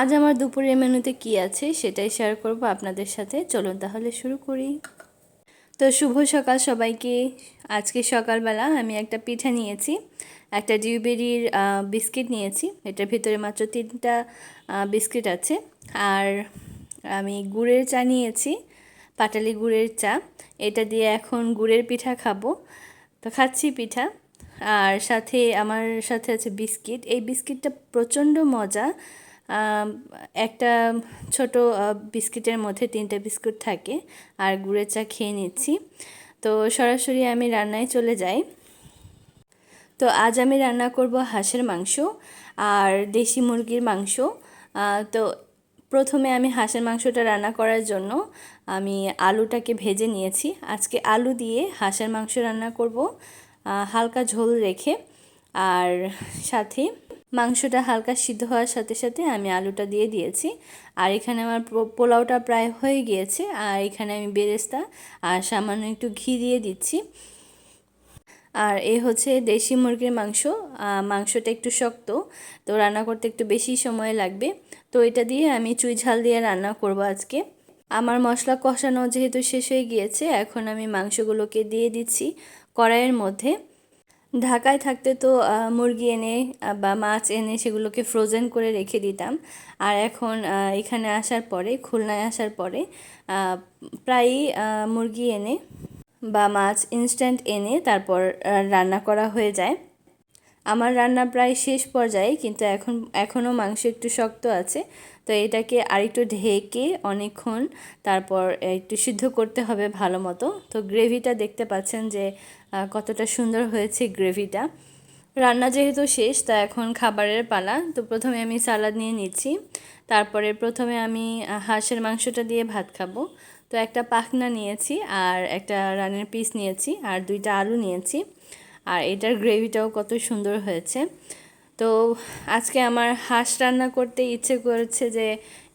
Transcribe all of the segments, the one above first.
আজ আমার দুপুরের মেনুতে কি আছে সেটাই শেয়ার করব আপনাদের সাথে। চলুন তাহলে শুরু করি। তো শুভ সকাল সবাইকে। আজকে সকালবেলা আমি একটা পিঠা নিয়েছি, একটা ডিউবেরির বিস্কিট নিয়েছি। এটার ভিতরে মাত্র তিনটা বিস্কিট আছে। আর আমি গুড়ের চা নিয়েছি, পাটালি গুড়ের চা। এটা দিয়ে এখন গুড়ের পিঠা খাব। তো খাচ্ছি পিঠা। আর সাথে আমার সাথে আছে বিস্কিট এই বিস্কিটটা প্রচণ্ড মজা। একটা ছোট বিস্কিটের মধ্যে তিনটে বিস্কুট থাকে, আর গুড়ের চা খেয়ে নিচ্ছি। তো সরাসরি আমি রান্নায় চলে যাই। তো আজ আমি রান্না করব হাঁসের মাংস আর দেশি মুরগির মাংস। তো প্রথমে আমি হাঁসের মাংসটা রান্না করার জন্য আমি আলুটাকে ভেজে নিয়েছি। আজকে আলু দিয়ে হাঁসের মাংস রান্না করব হালকা ঝোল রেখে। আর সাথে মাংসটা হালকা সিদ্ধ হওয়ার সাথে সাথে আমি আলুটা দিয়ে দিয়েছি। আর এখানে আমার পোলাওটা প্রায় হয়ে গিয়েছে। আর এখানে আমি বেরেস্তা আর সামান্য একটু ঘি দিয়ে দিচ্ছি। আর এ হচ্ছে দেশি মুরগির মাংস। মাংসটা একটু শক্ত, তো রান্না করতে একটু বেশি সময় লাগবে। তো এটা দিয়ে আমি চুই ঝাল দিয়ে রান্না করব আজকে। আমার মশলা কষানো যেহেতু শেষ হয়ে গিয়েছে, এখন আমি মাংসগুলোকে দিয়ে দিচ্ছি কড়াইয়ের মধ্যে। ঢাকায় থাকতে তো মুরগি এনে বা মাছ এনে সেগুলোকে ফ্রোজেন করে রেখে দিতাম। আর এখন এখানে আসার পরে, খুলনায় আসার পরে প্রায়ই মুরগি এনে বা মাছ ইনস্ট্যান্ট এনে তারপর রান্না করা হয়ে যায়। আমার রান্না প্রায় শেষ পর্যায়ে, কিন্তু এখন এখনও মাংস একটু শক্ত আছে। তো এটাকে আরেকটু ঢেকে অনেকক্ষণ তারপর একটু সিদ্ধ করতে হবে ভালো মতো। তো গ্রেভিটা দেখতে পাচ্ছেন যে কতটা সুন্দর হয়েছে গ্রেভিটা। রান্না যেহেতু শেষ, তা এখন খাবারের পালা। তো প্রথমে আমি সালাদ নিয়ে নিচ্ছি। তারপরে প্রথমে আমি হাঁসের মাংসটা দিয়ে ভাত খাব। তো একটা পাখনা নিয়েছি আর একটা রানের পিস নিয়েছি আর দুইটা আলু নিয়েছি। আর এটার গ্রেভিটাও কত সুন্দর হয়েছে। তো আজকে আমার হাঁস রান্না করতে ইচ্ছে করেছে যে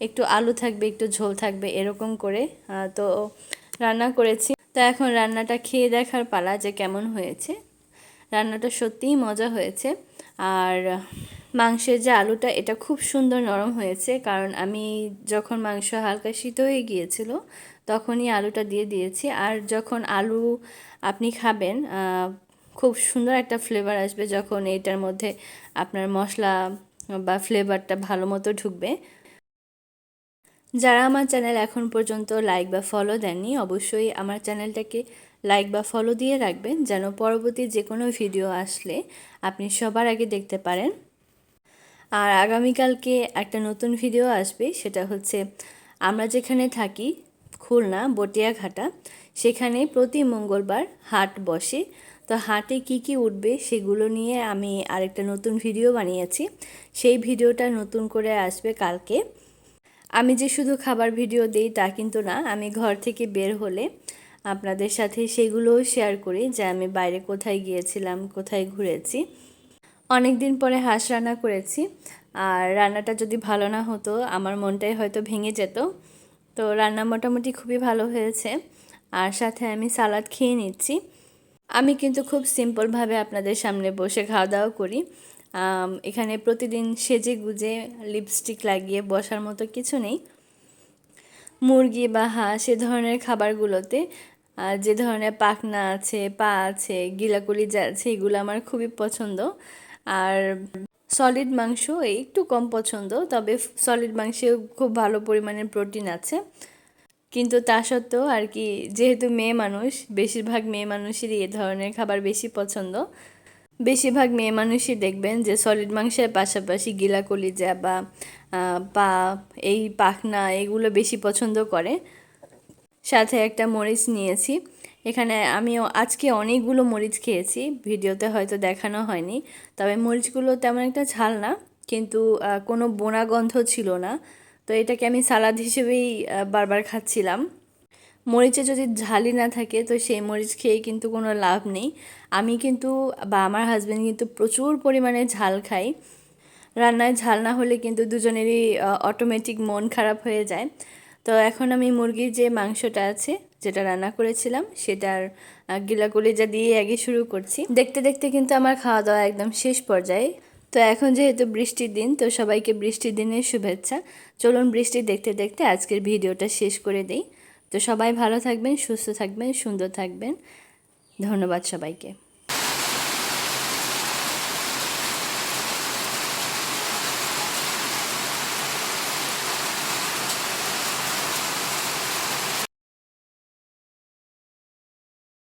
একটু আলু থাকবে, একটু ঝোল থাকবে, এরকম করে তো রান্না করেছি। তো এখন রান্নাটা খেয়ে দেখার পালা যে কেমন হয়েছে। রান্নাটা সত্যিই মজা হয়েছে। আর মাংসের যে আলুটা, এটা খুব সুন্দর নরম হয়েছে, কারণ আমি যখন মাংস হালকা শীত হয়ে গিয়েছিল, তখনই আলুটা দিয়ে দিয়েছি। আর যখন আলু আপনি খাবেন খুব সুন্দর একটা ফ্লেভার আসবে যখন এটার মধ্যে আপনার মশলা বা ফ্লেভারটা ভালো মতো ঢুকবে। যারা আমার চ্যানেল এখন পর্যন্ত লাইক বা ফলো দেননি, অবশ্যই আমার চ্যানেলটাকে লাইক বা ফলো দিয়ে রাখবেন, যেন পরবর্তী যে কোনো ভিডিও আসলে আপনি সবার আগে দেখতে পারেন। আর আগামীকালকে একটা নতুন ভিডিও আসবে, সেটা হচ্ছে আমরা যেখানে থাকি, খুলনা, বটিয়াঘাটা, সেখানে প্রতি মঙ্গলবার হাট বসে। তো হাটে কি কি উঠবে সেগুলো নিয়ে আমি আরেকটা নতুন ভিডিও বানিয়েছি। সেই ভিডিওটা নতুন করে আসবে কালকে। আমি যে শুধু খাবার ভিডিও দিই তা কিন্তু না, আমি ঘর থেকে বের হলে আপনাদের সাথে সেগুলোও শেয়ার করি যে আমি বাইরে কোথায় গিয়েছিলাম, কোথায় ঘুরেছি। অনেক দিন পরে হাঁস রান্না করেছি, আর রান্নাটা যদি ভালো না হতো, আমার মনটাই হয়তো ভেঙে যেত। তো রান্না মোটামুটি খুবই ভালো হয়েছে, আর সাথে আমি সালাদ খেয়ে নিচ্ছি। আমি কিন্তু খুব সিম্পলভাবে আপনাদের সামনে বসে খাওয়া দাওয়া করি এখানে প্রতিদিন সেজে গুজে লিপস্টিক লাগিয়ে বসার মতো কিছু নেই। মুরগি বা হাঁস, এ ধরনের খাবারগুলোতে যে ধরনের পাখনা আছে, পা আছে, গিলাকুলি যা আছে, এগুলো আমার খুবই পছন্দ। আর সলিড মাংস একটু কম পছন্দ, তবে সলিড মাংসেও খুব ভালো পরিমাণের প্রোটিন আছে। কিন্তু তা সত্ত্বেও আর কি, যেহেতু মেয়ে মানুষ, বেশিরভাগ মেয়ে মানুষেরই এ ধরনের খাবার বেশি পছন্দ। বেশিরভাগ মেয়ে মানুষই দেখবেন যে সলিড মাংসের পাশাপাশি গিলা কলিজা বা পা এই পাখনা এগুলো বেশি পছন্দ করে। সাথে একটা মরিচ নিয়েছি। এখানে আমিও আজকে অনেকগুলো মরিচ খেয়েছি, ভিডিওতে হয়তো দেখানো হয়নি। তবে মরিচগুলো তেমন একটা ঝাল না, কিন্তু কোনো বোনা গন্ধ ছিল না। তো এটাকে আমি সালাদ হিসেবেই বারবার খাচ্ছিলাম। মরিচে যদি ঝালই না থাকে, তো সেই মরিচ খেয়ে কিন্তু কোনো লাভ নেই। আমি কিন্তু বা আমার হাজব্যান্ড কিন্তু প্রচুর পরিমাণে ঝাল খাই। রান্নায় ঝাল না হলে কিন্তু দুজনেরই অটোমেটিক মন খারাপ হয়ে যায়। তো এখন আমি মুরগির যে মাংসটা আছে, যেটা রান্না করেছিলাম, সেটার গিলা কলিজা দিয়ে আগে শুরু করছি। দেখতে দেখতে কিন্তু আমার খাওয়া দাওয়া একদম শেষ পর্যায়ে। তো এখন যেহেতু বৃষ্টির দিন, তো সবাইকে বৃষ্টির দিনের শুভেচ্ছা। চলুন বৃষ্টি দেখতে দেখতে আজকের ভিডিওটা শেষ করে দেই। তো সবাই ভালো থাকবেন, সুস্থ থাকবেন, সুন্দর থাকবেন। ধন্যবাদ সবাইকে।